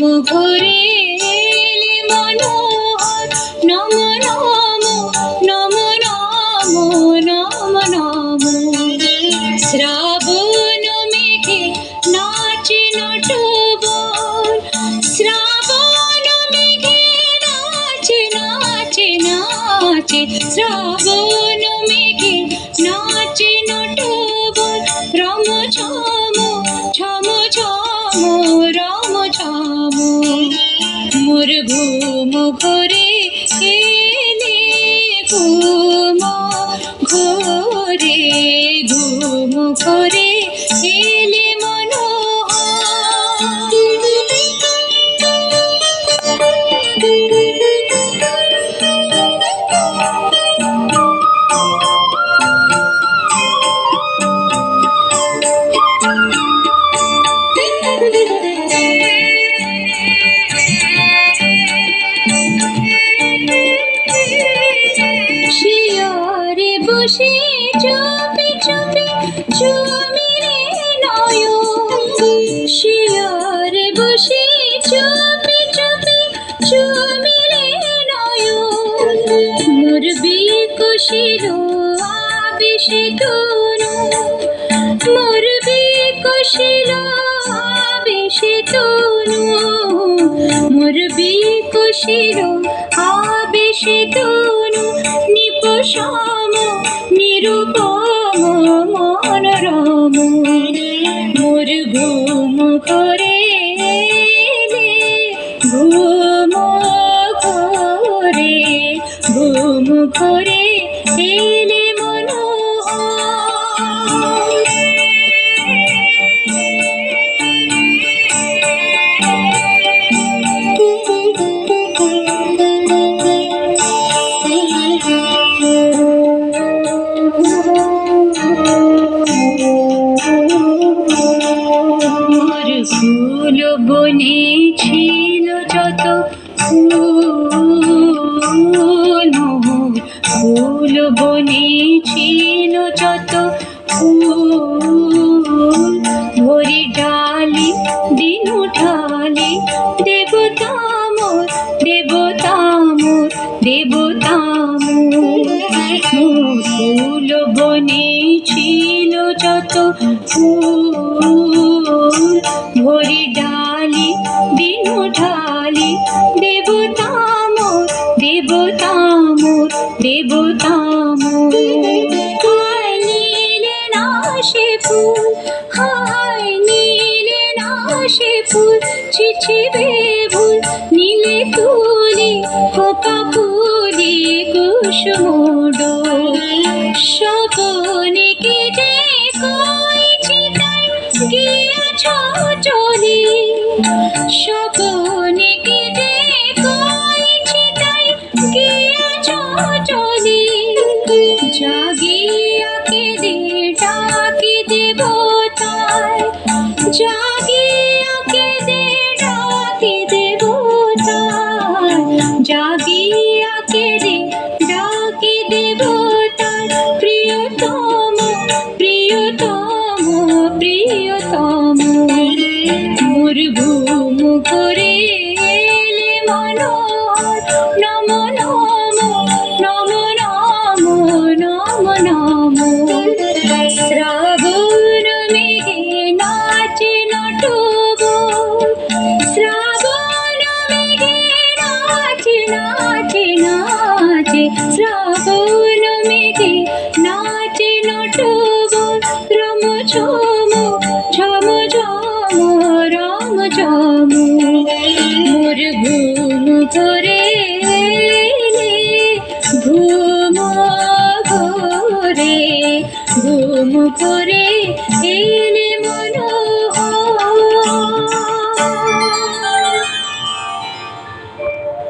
মুখরে মনোহর। নম নম নম নম নম নম। শ্রাবণ মেঘে নাচে নটব শ্রাবণ মেঘে নাচে নাচে নাচে। শ্রাবণ মেঘে নাচে নটব রম ছম ছম ছম মোর ঘুম ঘরে এলে বসে চুপি চুপি ঝুমিরে নয় মোর বিকশির আবেশে তনু। মোর বিকশির আবেশে তনু। মোর বিকশির আবেশে তনু। নিপসম, নিরূপম, মনোরম। মোর ঘুম ঘুম ঘরে ঘুম ঘরে বনে ছিল যত ভরি ডালি দিন উঠালি দেবতা মোর দেবতা মোর দেবতা মোর মোর ফুল বনে ছিল যত ফুল, ভরি ডালি দিন উঠালি দেবতা মোর দেবতা দেবতা ফুল ছিছিবে ভুল, নীলে তুলি খোপা ফুলি কুসুমোড সকনিকে যে কইছি তাই গিয়াছ চলি? সকনিকে যে কইছি তাই গিয়াছ চলি? জাগিয়া মোর ঘুম করে এলে ঘুম করে মনো